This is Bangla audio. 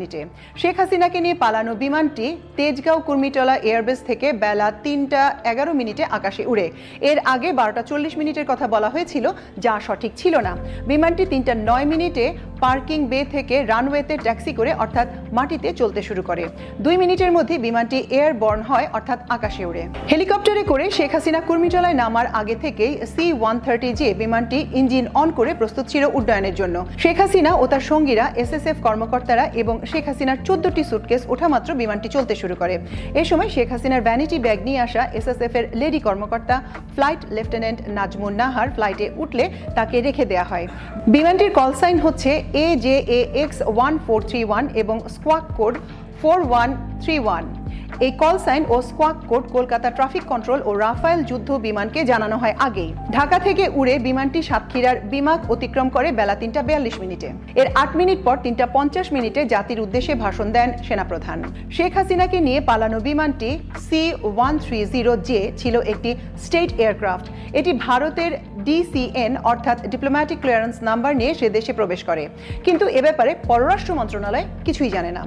মিনিটে। শেখ হাসিনাকে নিয়ে পালানো বিমানটি তেজগাঁও কুর্মিটলা এয়ারবেস থেকে বেলা তিনটা এগারো মিনিটে আকাশে উড়ে। এর আগে বারোটা চল্লিশ মিনিটের কথা বলা হয়েছিল, যা সঠিক ছিল না। বিমানটি তিনটা নয় মিনিটে পার্কিং বে থেকে রানওয়েতে ট্যাক্সি করে, অর্থাৎ মাটিতে চলতে শুরু করে। দুই মিনিটের মধ্যে বিমানটি এয়ার বর্ন হয়, অর্থাৎ আকাশে উড়ে হেলিকপ্টারে করে শেখ হাসিনা কুর্মিটলায় নামার আগে থেকেই সি ওয়ান থার্টি জে বিমানটি ইঞ্জিন অন করে প্রস্তুত ছিল উড্ডয়নের জন্য। শেখ হাসিনা ও তার সঙ্গীরা, এসএসএফ কর্মকর্তারা এবং শেখ হাসিনার চোদ্দটি সুটকেস ওঠামাত্র বিমানটি চলতে শুরু করে। এ সময় শেখ হাসিনার ভ্যানিটি ব্যাগ নিয়ে আসা এসএসএফ এর লেডি কর্মকর্তা ফ্লাইট লেফটেন্যান্ট নাজমুন নাহার ফ্লাইটে উঠলে তাকে রেখে দেয়া হয়। বিমানটির কল সাইন হচ্ছে A J A X one four three one এবং squawk code four one three one এই কল সাইন ও squawk code Kolkata traffic control ও রাফায়েল যুদ্ধ বিমানকে জানানো হয় আগেই। ঢাকা থেকে উড়ে বিমানটি সাতক্ষীরার বিমাক অতিক্রম করে বেলা তিনটা বিয়াল্লিশ মিনিটে। এর আট মিনিট পর তিনটা পঞ্চাশ মিনিটে জাতির উদ্দেশ্যে ভাষণ দেন সেনাপ্রধান। শেখ হাসিনাকে নিয়ে পালানো বিমানটি C one three zero J ছিল একটি স্টেট এয়ারক্রাফট এটি ভারতের ডিসিএন অর্থাৎ ডিপ্লোম্যাটিক ক্লিয়ারেন্স নাম্বার নিয়ে সে দেশে প্রবেশ করে। কিন্তু এ ব্যাপারে পররাষ্ট্র মন্ত্রণালয় কিছুই জানে না।